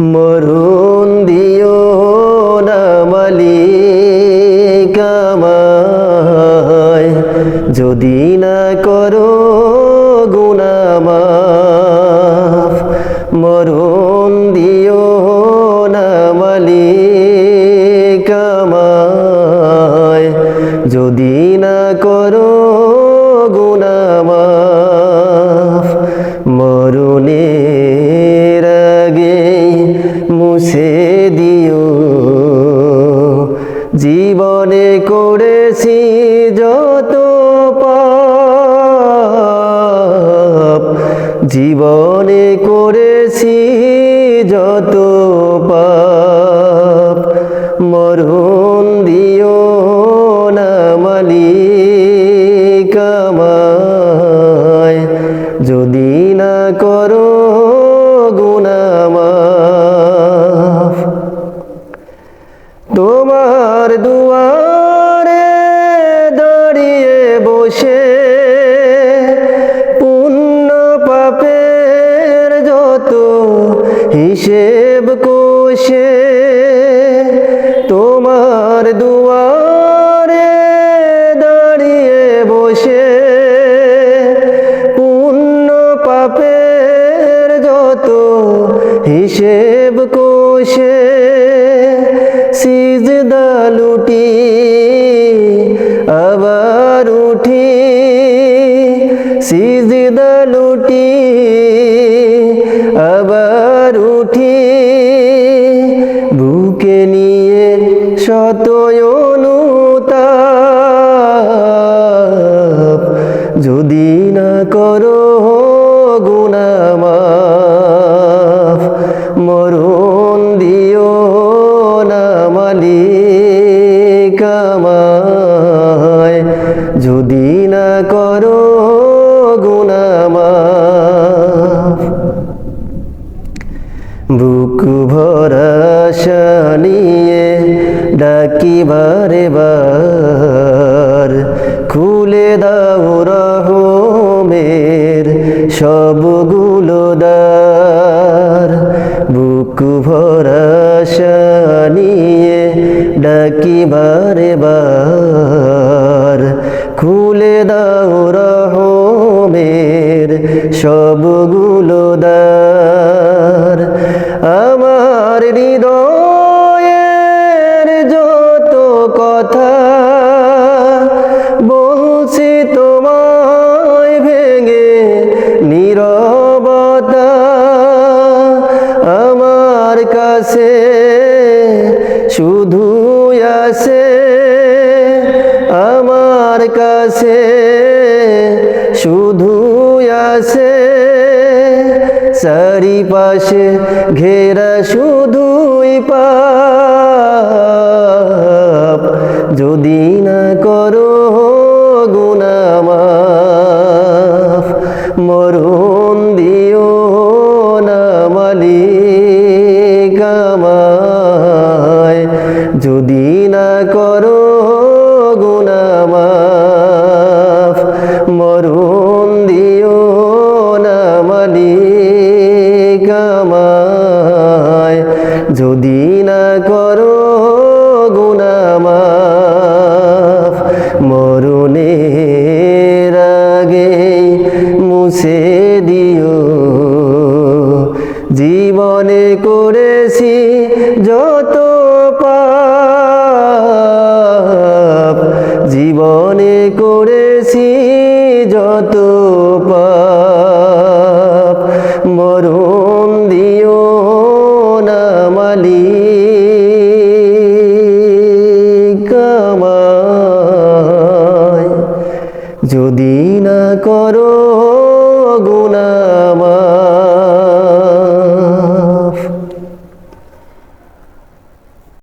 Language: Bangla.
মরুন দিও না মালিক আমায়। যদি না করো গুনামাফ মরুন দিও না মালিক আমায়। যদি না করো গুনামাফ জীবনে করেছি যত পাপ মরুন দিও না মালিক যদি না করো গুনামাফ তোমার দুয়ারে দাঁড়িয়ে বসে হিসেব কোষে তোমার দুয়ারে দাঁড়িয়ে বসে। পুণ্য পাপের যত হিসেব যদি না করো গুনামাফ, বুক ভরা নিয়ে ডাকি বারে বার খুলে দাও রহমের সবগুলো দ্বার, বুক ভরা নিয়ে ডাকি বারে বার খুলে দাও রহমের সবগুলো দ্বার। আমার হৃদয়ের যত কথা বলছি তোমায় ভেঙে নীরবতা, আমার কাছে শুধু আমার কাছে শুধু আসে চারিপাশে ঘেরা শুধুই পাপ। যদি না করো গুনামাফ মরুন দিও না মালিক আমায়। যদি না করো গুনামাফ জীবনে করেছি যত পাপ, জীবনে করেছি যত পাপ। মরুন দিও না মালিক যদি না করো গুনামা